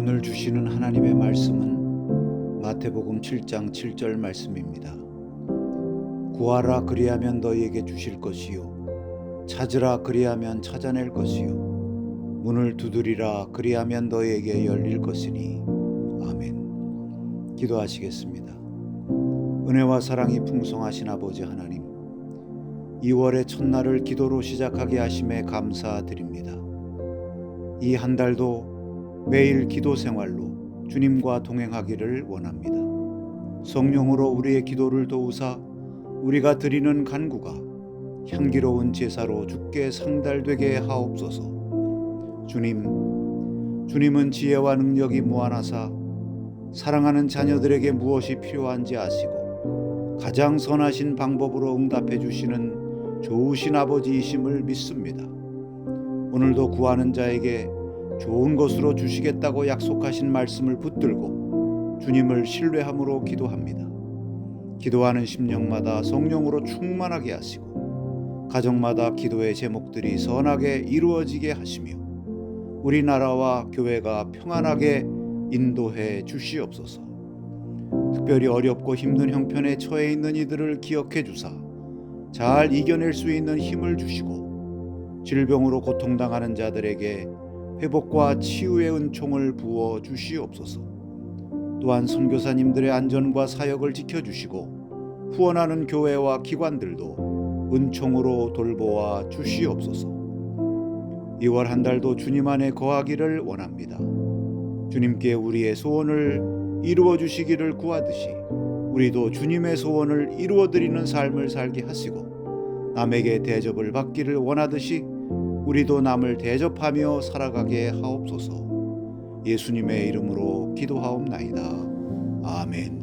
오늘 주시는 하나님의 말씀은 마태복음 7장 7절 말씀입니다. 구하라 그리하면 너희에게 주실 것이요 찾으라 그리하면 찾아낼 것이요 문을 두드리라 그리하면 너희에게 열릴 것이니 아멘. 기도하시겠습니다. 은혜와 사랑이 풍성하신 아버지 하나님 2월의 첫날을 기도로 시작하게 하심에 감사드립니다. 이 한 달도 매일 기도 생활로 주님과 동행하기를 원합니다. 성령으로 우리의 기도를 도우사 우리가 드리는 간구가 향기로운 제사로 주께 상달되게 하옵소서. 주님, 주님은 지혜와 능력이 무한하사 사랑하는 자녀들에게 무엇이 필요한지 아시고 가장 선하신 방법으로 응답해 주시는 좋으신 아버지이심을 믿습니다. 오늘도 구하는 자에게 좋은 것으로 주시겠다고 약속하신 말씀을 붙들고 주님을 신뢰함으로 기도합니다. 기도하는 심령마다 성령으로 충만하게 하시고 가정마다 기도의 제목들이 선하게 이루어지게 하시며 우리나라와 교회가 평안하게 인도해 주시옵소서. 특별히 어렵고 힘든 형편에 처해 있는 이들을 기억해 주사 잘 이겨낼 수 있는 힘을 주시고 질병으로 고통당하는 자들에게 회복과 치유의 은총을 부어 주시옵소서. 또한 선교사님들의 안전과 사역을 지켜 주시고 후원하는 교회와 기관들도 은총으로 돌보아 주시옵소서. 2월 한 달도 주님 안에 거하기를 원합니다. 주님께 우리의 소원을 이루어 주시기를 구하듯이 우리도 주님의 소원을 이루어 드리는 삶을 살게 하시고 남에게 대접을 받기를 원하듯이 우리도 남을 대접하며 살아가게 하옵소서. 예수님의 이름으로 기도하옵나이다. 아멘.